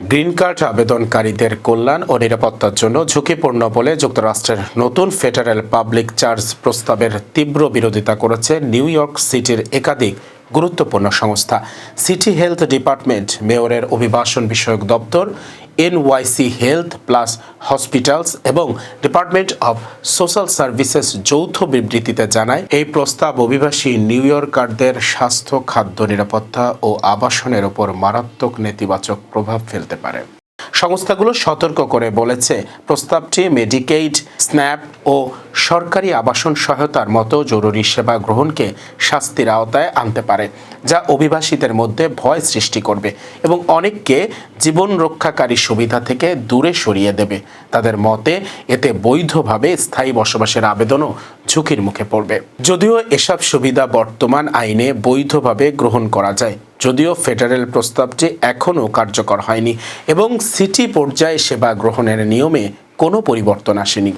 Green card আবেদনকারীদের কল্যাণ ও নিরাপত্তার জন্য ঝুঁকিপূর্ণ বলে যুক্তরাষ্ট্রের নতুন ফেডারেল পাবলিক চার্জ প্রস্তাবের তীব্র বিরোধিতা করেছে নিউ ইয়র্ক সিটির একাধিক গুরুত্বপূর্ণ সংস্থা। সিটি হেলথ ডিপার্টমেন্ট মেয়রের অভিবাসন বিষয়ক দপ্তর এনওয়াইসি হেলথ প্লাস হসপিটালস এবং ডিপার্টমেন্ট অব সোশ্যাল সার্ভিসেস যৌথ বিবৃতিতে জানায়, এই প্রস্তাব অভিবাসী নিউ ইয়র্কারদের স্বাস্থ্য, খাদ্য নিরাপত্তা ও আবাসনের ওপর মারাত্মক নেতিবাচক প্রভাব ফেলতে পারে। সংস্থাগুলো সতর্ক করে বলেছে। প্রস্তাবটি মেডিকেইড স্ন্যাপ ও সরকারি আবাসন সহায়তার মতো জরুরি সেবা গ্রহণকে শাস্তির আওতায় আনতে পারে, যা অভিবাসীদের মধ্যে ভয় সৃষ্টি করবে এবং অনেককে জীবন রক্ষাকারী সুবিধা থেকে দূরে সরিয়ে দেবে। তাদের মতে, এতে বৈধভাবে স্থায়ী বসবাসের আবেদনও ঝুঁকির মুখে পড়বে। যদিও এসব সুবিধা বর্তমান আইনে বৈধভাবে গ্রহণ করা যায় যদিও ফেডারেল প্রস্তাবটি এখনও কার্যকর হয়নি এবং সিটি পর্যায়ে সেবা গ্রহণের নিয়মে কোনো পরিবর্তন আসেনি।